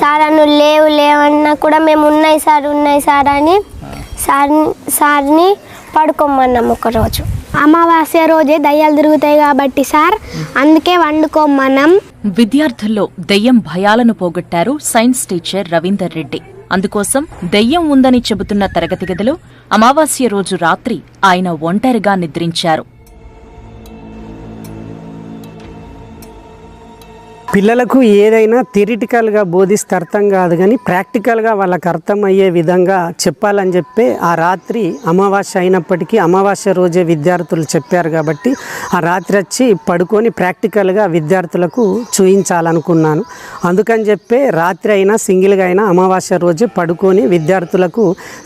Sir నువ్వు లేవు లేవన్నా కూడా మేము ఉన్నాయి సార్ ఉన్నాయి సార్ అని సార్ సార్ని పడుకోమన్నాం ఒకరోజు. అమావాస్య రోజే దయ్యాలు తిరుగుతాయి కాబట్టి సార్ అందుకే వండుకోమన్నాం. విద్యార్థుల్లో దెయ్యం భయాలను పోగొట్టారు సైన్స్ టీచర్ రవీందర్ రెడ్డి. అందుకోసం దెయ్యం ఉందని చెబుతున్న తరగతి గదిలో అమావాస్య రోజు రాత్రి ఆయన ఒంటరిగా నిద్రించారు. పిల్లలకు ఏదైనా థిరిటికల్గా బోధిస్తే అర్థం కాదు కానీ ప్రాక్టికల్గా వాళ్ళకి అర్థమయ్యే విధంగా చెప్పాలని చెప్పి ఆ రాత్రి అమావాస్య అయినప్పటికీ అమావాస్య రోజే విద్యార్థులు చెప్పారు కాబట్టి ఆ రాత్రి వచ్చి పడుకొని ప్రాక్టికల్గా విద్యార్థులకు చూయించాలనుకున్నాను. అందుకని చెప్పి రాత్రి అయినా సింగిల్గా అయినా అమావాస్య రోజే పడుకొని విద్యార్థులకు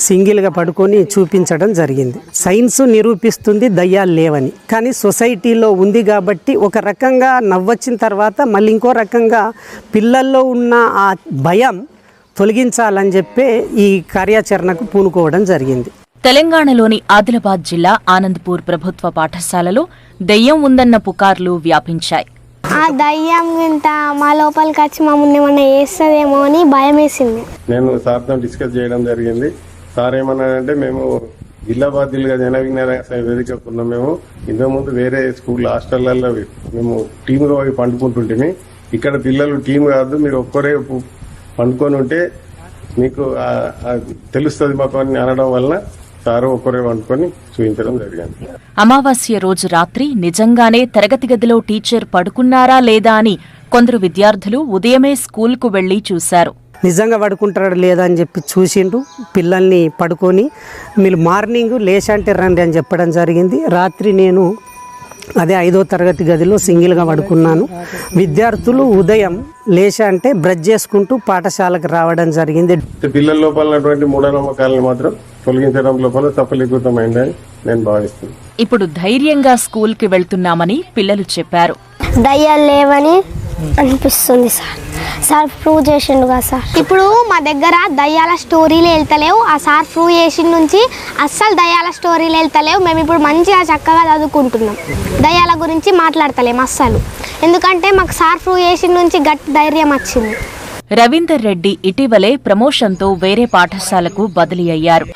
సింగిల్గా పడుకొని చూపించడం జరిగింది. సైన్స్ నిరూపిస్తుంది దయ్యాలు లేవని. కానీ సొసైటీలో ఉంది కాబట్టి ఒక రకంగా నవ్వొచ్చిన తర్వాత మళ్ళీ ఇంకో రకంగా పిల్లల్లో ఉన్న ఆ భయం తొలగించాలని చెప్పే ఈ కార్యాచరణకు పూనుకోవడం జరిగింది. తెలంగాణలోని ఆదిలాబాద్ జిల్లా ఆనంద్పూర్ ప్రభుత్వ పాఠశాలలో దెయ్యం ఉందన్న పుకార్లు వ్యాపించాయి. ఆ దయ్యం ఇంత మా లోపలికి వచ్చి మమ్మల్ని ఏమన్నా వేస్తుందేమో అని భయం వేసింది. నేను సార్తో డిస్కస్ చేయడం జరిగింది. సార్ ఏమన్నారంటే మేము జిల్లా బాధ్యులుగా జన విజ్ఞాన వేదికకు ఉన్నాం. మేము ఇంతకుముందు వేరే స్కూల్ హాస్టళ్ళలో మేము టీమ్గా పోయి పండుకుంటుంటే ఇక్కడ పిల్లలు టీం కాదు మీరు ఒక్కరే పండుకొని ఉంటే మీకు తెలుస్తుంది మాకు అని అనడం వలన చూపించడం జరిగింది. అమావాస్య రోజు రాత్రి నిజంగానే తరగతి గదిలో టీచర్ పడుకున్నారా లేదా అని కొందరు విద్యార్థులు ఉదయమే స్కూల్కు వెళ్ళి చూశారు. నిజంగా పడుకుంటాడు లేదా అని చెప్పి చూసిండు పిల్లల్ని పడుకొని మీరు మార్నింగ్ లేచంటే రండి అని చెప్పడం జరిగింది. రాత్రి నేను అదే ఐదో తరగతి గదిలో సింగిల్గా పడుకున్నాను. విద్యార్థులు ఉదయం లేచ అంటే బ్రష్ చేసుకుంటూ పాఠశాలకు రావడం జరిగింది. పిల్లల లోపల మూఢనమ్మకాలను మాత్రం తొలగించడం లోపల సఫలీకృతమైందని నేను భావిస్తున్నాను. ఇప్పుడు ధైర్యంగా స్కూల్కి వెళ్తున్నామని పిల్లలు చెప్పారు. దయ్యాలు లేవని అనిపిస్తుంది సార్. సార్ ప్రూవ్ చేసిండు కదా సార్. ఇప్పుడు మా దగ్గర దయ్యాల స్టోరీలు వెళ్తలేవు. ఆ సార్ ప్రూవ్ చేసిన నుంచి అస్సలు దయ్యాల స్టోరీలు వెళ్తలేవు. మేము ఇప్పుడు మంచిగా చక్కగా చదువుకుంటున్నాం. దయ్యాల గురించి మాట్లాడతలేము అస్సలు. ఎందుకంటే మాకు సార్ ప్రూవ్ చేసిన నుంచి గట్టి ధైర్యం వచ్చింది. రవీందర్ రెడ్డి ఇటీవలే ప్రమోషన్తో వేరే పాఠశాలకు బదిలీ అయ్యారు.